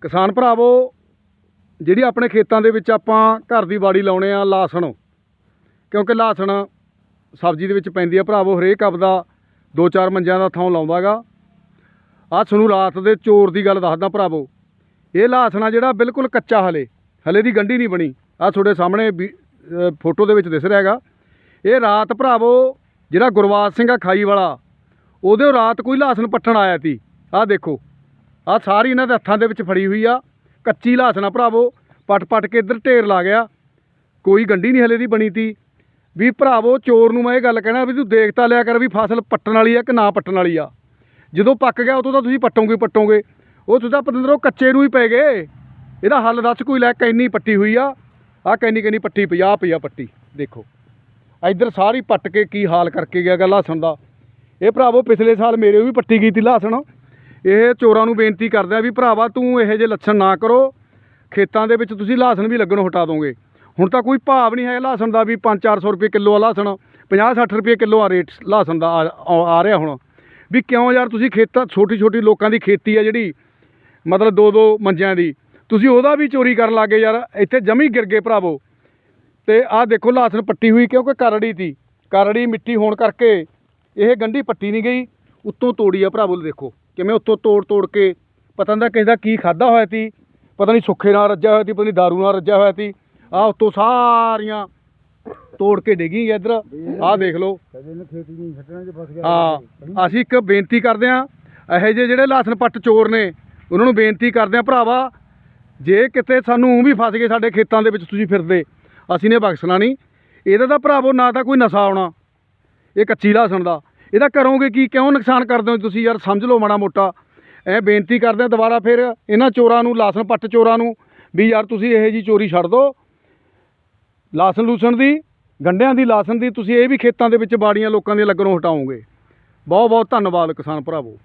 ਕਿਸਾਨ ਭਰਾਵੋ, ਜਿਹੜੀ ਆਪਣੇ ਖੇਤਾਂ ਦੇ ਵਿੱਚ ਆਪਾਂ ਘਰ ਦੀ ਬਾੜੀ ਲਾਉਣੇ ਆ ਲਾਸਣ, ਕਿਉਂਕਿ ਲਾਸਣ ਸਬਜ਼ੀ ਦੇ ਵਿੱਚ ਪੈਂਦੀ ਆ ਭਰਾਵੋ, ਹਰੇਕ ਆਪਦਾ ਦੋ ਚਾਰ ਮੰਜਿਆਂ ਦਾ ਥਾਂ ਲਾਉਂਦਾਗਾ ਆ ਤੁਹਾਨੂੰ ਰਾਤ ਦੇ ਚੋਰ ਦੀ ਗੱਲ ਦੱਸਦਾ ਭਰਾਵੋ, ਇਹ ਲਾਸਣਾ ਜਿਹੜਾ ਬਿਲਕੁਲ ਕੱਚਾ ਹਲੇ ਹਲੇ ਦੀ ਗੰਢੀ ਨਹੀਂ ਬਣੀ। ਆ ਤੁਹਾਡੇ ਸਾਹਮਣੇ ਵੀ- ਫੋਟੋ ਦੇ ਵਿੱਚ ਦਿਸ ਰਿਹਾ ਹੈਗਾ। ਇਹ ਰਾਤ ਭਰਾਵੋ, ਜਿਹੜਾ ਗੁਰਵਾਜ ਸਿੰਘ ਆ ਖਾਈ ਵਾਲਾ, ਉਹਦੇ ਰਾਤ ਕੋਈ ਲਾਸਣ ਪੱਟਣ ਆਇਆ ਸੀ। ਆਹ ਦੇਖੋ। ਆਹ ਸਾਰੀ ਇਹਨਾਂ ਦੇ ਹੱਥਾਂ ਦੇ ਵਿੱਚ ਫੜੀ ਹੋਈ ਆ। ਕੱਚੀ ਲਾਸਣਾ ਭਰਾਵੋ ਪੱਟ ਪੱਟ ਕੇ ਇੱਧਰ ਢੇਰ ਲਾ ਗਿਆ। ਕੋਈ ਗੰਢੀ ਨਹੀਂ ਹਲੇ ਦੀ ਬਣੀ ਤੀ। ਵੀ ਭਰਾਵੋ, ਚੋਰ ਨੂੰ ਮੈਂ ਇਹ ਗੱਲ ਕਹਿਣਾ ਵੀ ਤੂੰ ਦੇਖ ਤਾਂ ਲਿਆ ਕਰ ਵੀ ਫਸਲ ਪੱਟਣ ਵਾਲੀ ਆ ਕਿ ਨਾ ਪੱਟਣ ਵਾਲੀ ਆ। ਜਦੋਂ ਪੱਕ ਗਿਆ ਉਦੋਂ ਤਾਂ ਤੁਸੀਂ ਪੱਟੋਗੇ ਹੀ ਪੱਟੋਗੇ। ਉਹ ਤੁਸੀਂ ਤਾਂ ਪਤੰਦਰੋਂ ਕੱਚੇ ਨੂੰ ਹੀ ਪੈ ਗਏ। ਇਹਦਾ ਹੱਲ ਦੱਸ ਕੋਈ ਲੈ ਕੈਨੀ ਪੱਟੀ ਹੋਈ ਆ। ਆ ਕੈਨੀ ਕੈਨੀ ਪੱਟੀ 50 ਪਈ ਆ ਪੱਟੀ, ਦੇਖੋ। ਇੱਧਰ ਸਾਰੀ ਪੱਟ ਕੇ ਕੀ ਹਾਲ ਕਰਕੇ ਗਿਆ ਗਾ ਲਾਸਣ ਦਾ। ਇਹ ਭਰਾਵੋ ਪਿਛਲੇ ਸਾਲ ਮੇਰੇ ਵੀ ਪੱਟੀ ਗਈ ਤੀ ਲਹਸਣ ਇਹ ਚੋਰਾਂ ਨੂੰ ਬੇਨਤੀ ਕਰਦੇ ਆ ਵੀ ਭਰਾਵਾ ਤੂੰ ਇਹੋ ਜਿਹੇ ਲੱਛਣ ਨਾ ਕਰੋ। ਖੇਤਾਂ ਦੇ ਵਿੱਚ ਤੁਸੀਂ ਲਹਸਣ ਵੀ ਲੱਗਣੋਂ ਹਟਾ ਦੋਗੇ। ਹੁਣ ਤਾਂ ਕੋਈ ਭਾਵ ਨਹੀਂ ਹੈ ਲਹਸਣ ਦਾ ਵੀ 5-400 ਰੁਪਏ ਕਿਲੋ ਆ ਲਹਸਣ 50-60 ਰੁਪਏ ਕਿਲੋ ਆ ਰੇਟ ਲਹਸਣ ਦਾ ਆ, ਆ- ਆ ਰਿਹਾ ਹੁਣ। ਵੀ ਕਿਉਂ ਯਾਰ ਤੁਸੀਂ ਖੇਤਾਂ ਛੋਟੀ ਛੋਟੀ ਲੋਕਾਂ ਦੀ ਖੇਤੀ ਆ ਜਿਹੜੀ, ਮਤਲਬ ਦੋ ਦੋ ਮੰਜਿਆਂ ਦੀ। ਤੁਸੀਂ ਉਹਦਾ ਵੀ ਚੋਰੀ ਕਰਨ ਲੱਗੇ ਯਾਰ, ਇੱਥੇ ਜਮੀ ਗਿਰ ਗਏ ਭਰਾਵੋ। ਤੇ ਆਹ ਦੇਖੋ ਲਾਸਨ ਪੱਟੀ ਹੋਈ ਕਿਉਂਕਿ ਕਰੜੀ ਤੀ। ਕਰੜੀ ਮਿੱਟੀ ਹੋਣ ਕਰਕੇ ਇਹ ਗੰਢੀ ਪੱਟੀ ਨਹੀਂ ਗਈ। ਉੱਤੋਂ ਤੋੜੀ ਆ ਭਰਾਵੋ ਦੇਖੋ ਕਿਵੇਂ ਉੱਤੋਂ ਤੋੜ ਤੋੜ ਕੇ ਪਤਾ ਨਹੀਂ ਕਿਸੇ ਦਾ ਕੀ ਖਾਦਾ ਹੋਇਆ ਤੀ ਪਤਾ ਨਹੀਂ ਸੁੱਖੇ ਨਾਲ ਰੱਜਿਆ ਹੋਇਆ ਤੀ ਪਤਾ ਨਹੀਂ ਦਾਰੂ ਨਾਲ ਰੱਜਿਆ ਹੋਇਆ ਤੀ ਆਹ ਉੱਤੋਂ ਸਾਰੀਆਂ ਤੋੜ ਕੇ ਡਿੱਗੀ ਇੱਧਰ। ਆਹ ਦੇਖ ਲਓ। ਹਾਂ ਅਸੀਂ ਇੱਕ ਬੇਨਤੀ ਕਰਦੇ ਹਾਂ ਇਹੋ ਜਿਹੇ ਜਿਹੜੇ ਲਾਸਨ ਪੱਟ ਚੋਰ ਨੇ ਉਹਨਾਂ ਨੂੰ ਬੇਨਤੀ ਕਰਦੇ ਹਾਂ ਭਰਾਵਾ ਜੇ ਕਿਤੇ ਸਾਨੂੰ ਊਂ ਵੀ ਫਸ ਗਏ ਸਾਡੇ ਖੇਤਾਂ ਦੇ ਵਿੱਚ ਤੁਸੀਂ ਫਿਰਦੇ ਅਸੀਂ ਨੇ ਬਖਸ਼ਣਾ ਨਹੀਂ। ਇਹਦਾ ਤਾਂ ਭਰਾਵੋ ਨਾ ਤਾਂ ਕੋਈ ਨਸ਼ਾ ਆਉਣਾ ਇਹ ਕੱਚੀ ਲਾਸਣ ਦਾ। ਇਹਦਾ ਕਰੋਗੇ ਕੀ ਕਿਉਂ ਨੁਕਸਾਨ ਕਰਦੇ ਹੋ ਤੁਸੀਂ ਯਾਰ? ਸਮਝ ਲਓ ਮਾੜਾ ਮੋਟਾ। ਐ ਬੇਨਤੀ ਕਰਦੇ ਹਾਂ ਦੁਬਾਰਾ ਫਿਰ ਇਹਨਾਂ ਚੋਰਾਂ ਨੂੰ, ਲਾਸਨ ਪੱਟ ਚੋਰਾਂ ਨੂੰ ਵੀ ਯਾਰ ਤੁਸੀਂ ਇਹੋ ਜੀ ਚੋਰੀ ਛੱਡ ਦਿਓ ਲਾਸਨ ਲੂਸਣ ਦੀ, ਗੰਡਿਆਂ ਦੀ ਲਾਸਨ ਦੀ ਤੁਸੀਂ ਇਹ ਵੀ ਖੇਤਾਂ ਦੇ ਵਿੱਚ ਬਾੜੀਆਂ ਲੋਕਾਂ ਦੀਆਂ ਲੱਗਣੋਂ ਹਟਾਓਗੇ। ਬਹੁਤ ਬਹੁਤ ਧੰਨਵਾਦ ਕਿਸਾਨ ਭਰਾਵੋ।